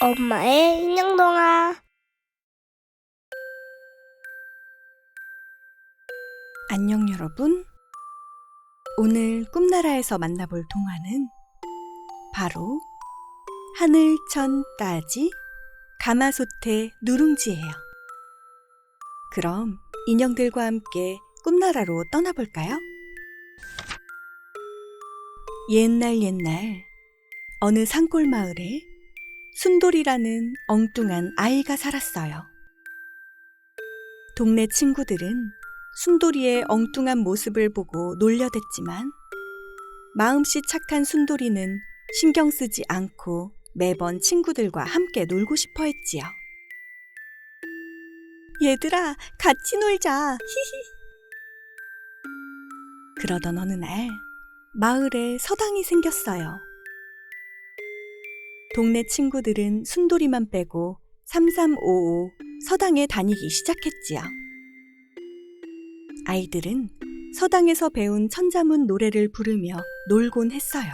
엄마의 인형동화. 안녕 여러분. 오늘 꿈나라에서 만나볼 동화는 바로 하늘천 따지 가마솥의 누룽지예요. 그럼 인형들과 함께 꿈나라로 떠나볼까요? 옛날 옛날 어느 산골 마을에 순돌이라는 엉뚱한 아이가 살았어요. 동네 친구들은 순돌이의 엉뚱한 모습을 보고 놀려댔지만 마음씨 착한 순돌이는 신경 쓰지 않고 매번 친구들과 함께 놀고 싶어 했지요. 얘들아, 같이 놀자. 히히. 그러던 어느 날 마을에 서당이 생겼어요. 동네 친구들은 순돌이만 빼고 3355 서당에 다니기 시작했지요. 아이들은 서당에서 배운 천자문 노래를 부르며 놀곤 했어요.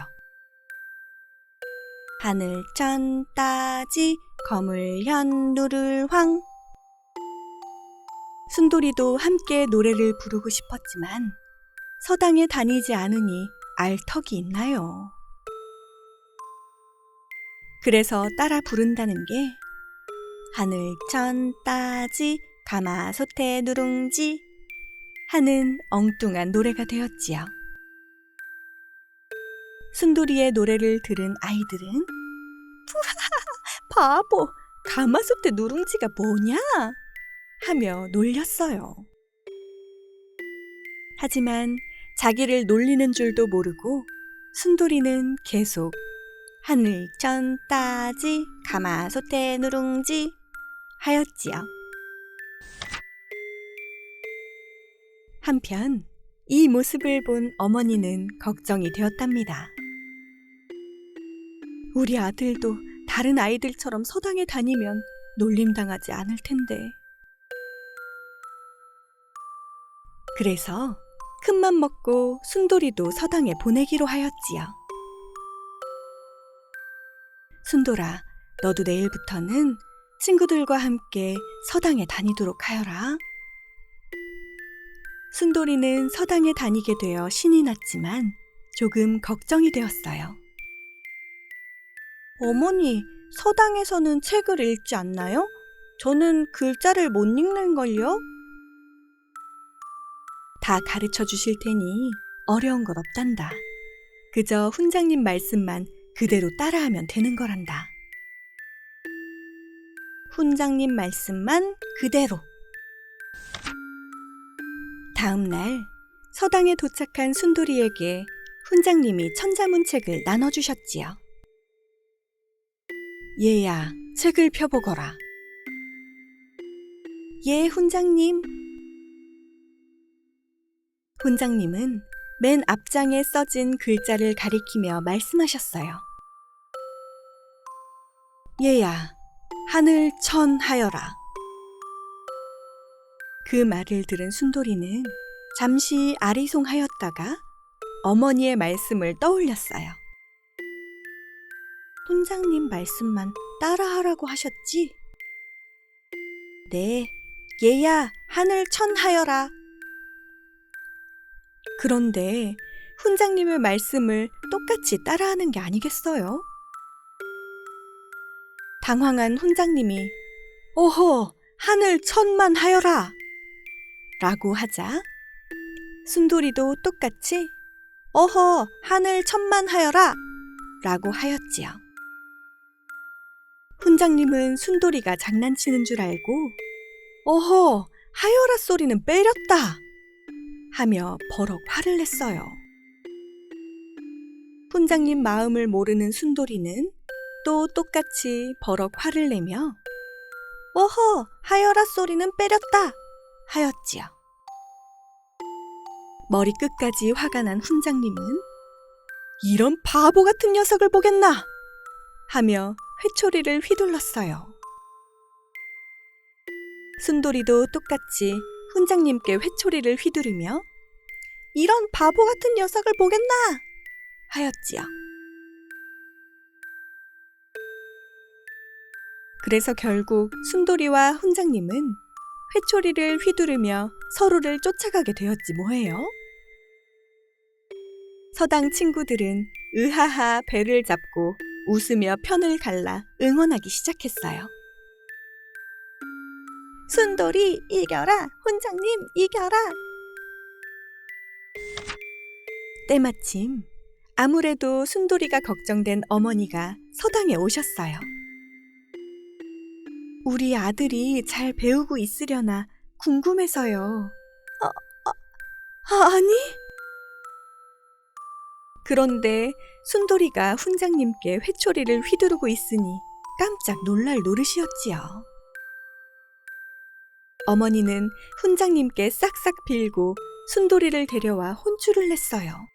하늘 천 따지 거물 현 누를 황 순돌이도 함께 노래를 부르고 싶었지만 서당에 다니지 않으니 알 턱이 있나요? 그래서 따라 부른다는 게 하늘 천 따지 가마솥에 누룽지 하는 엉뚱한 노래가 되었지요. 순돌이의 노래를 들은 아이들은 바보 가마솥에 누룽지가 뭐냐 하며 놀렸어요. 하지만 자기를 놀리는 줄도 모르고 순돌이는 계속 하늘 천 따지 가마솥에 누룽지 하였지요. 한편 이 모습을 본 어머니는 걱정이 되었답니다. 우리 아들도 다른 아이들처럼 서당에 다니면 놀림당하지 않을 텐데. 그래서 큰맘 먹고 순돌이도 서당에 보내기로 하였지요. 순돌아, 너도 내일부터는 친구들과 함께 서당에 다니도록 하여라. 순돌이는 서당에 다니게 되어 신이 났지만 조금 걱정이 되었어요. 어머니, 서당에서는 책을 읽지 않나요? 저는 글자를 못 읽는걸요? 다 가르쳐 주실 테니 어려운 것 없단다. 그저 훈장님 말씀만 그대로 따라하면 되는 거란다. 훈장님 말씀만 그대로. 다음 날 서당에 도착한 순돌이에게 훈장님이 천자문책을 나눠주셨지요. 얘야, 책을 펴보거라. 예, 훈장님. 훈장님은 맨 앞장에 써진 글자를 가리키며 말씀하셨어요. 얘야, 하늘 천 하여라. 그 말을 들은 순돌이는 잠시 아리송하였다가 어머니의 말씀을 떠올렸어요. 훈장님 말씀만 따라하라고 하셨지? 네, 얘야, 하늘 천 하여라. 그런데 훈장님의 말씀을 똑같이 따라하는 게 아니겠어요? 당황한 훈장님이 오호 하늘 천만 하여라 라고 하자 순돌이도 똑같이 어허 하늘 천만 하여라 라고 하였지요. 훈장님은 순돌이가 장난치는 줄 알고 어허 하여라 소리는 빼렸다 하며 버럭 화를 냈어요. 훈장님 마음을 모르는 순돌이는 또 똑같이 버럭 화를 내며 어허 하여라 소리는 빼렸다 하였지요. 머리 끝까지 화가 난 훈장님은 이런 바보 같은 녀석을 보겠나 하며 회초리를 휘둘렀어요. 순돌이도 똑같이 훈장님께 회초리를 휘두르며 이런 바보 같은 녀석을 보겠나 하였지요. 그래서 결국 순돌이와 훈장님은 회초리를 휘두르며 서로를 쫓아가게 되었지 뭐예요? 서당 친구들은 으하하 배를 잡고 웃으며 편을 갈라 응원하기 시작했어요. 순돌이 이겨라! 훈장님 이겨라! 때마침 아무래도 순돌이가 걱정된 어머니가 서당에 오셨어요. 우리 아들이 잘 배우고 있으려나 궁금해서요. 아, 아, 아니? 그런데 순돌이가 훈장님께 회초리를 휘두르고 있으니 깜짝 놀랄 노릇이었지요. 어머니는 훈장님께 싹싹 빌고 순돌이를 데려와 혼쭐을 냈어요.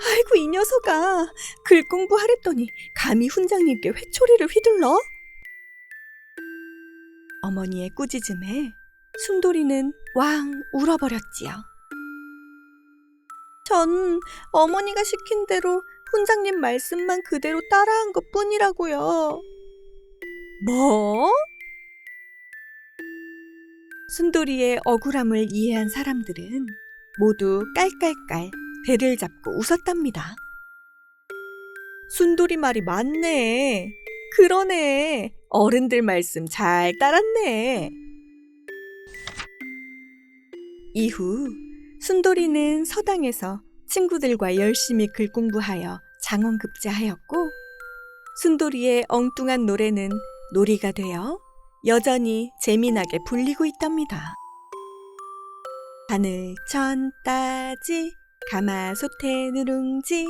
아이고 이 녀석아 글 공부하랬더니 감히 훈장님께 회초리를 휘둘러? 어머니의 꾸짖음에 순돌이는 왕 울어버렸지요. 전 어머니가 시킨 대로 훈장님 말씀만 그대로 따라한 것 뿐이라고요. 뭐? 순돌이의 억울함을 이해한 사람들은 모두 깔깔깔 배를 잡고 웃었답니다. 순돌이 말이 맞네. 그러네. 어른들 말씀 잘 따랐네. 이후 순돌이는 서당에서 친구들과 열심히 글 공부하여 장원급제하였고 순돌이의 엉뚱한 노래는 놀이가 되어 여전히 재미나게 불리고 있답니다. 하늘 천 따지 가마솥에 누룽지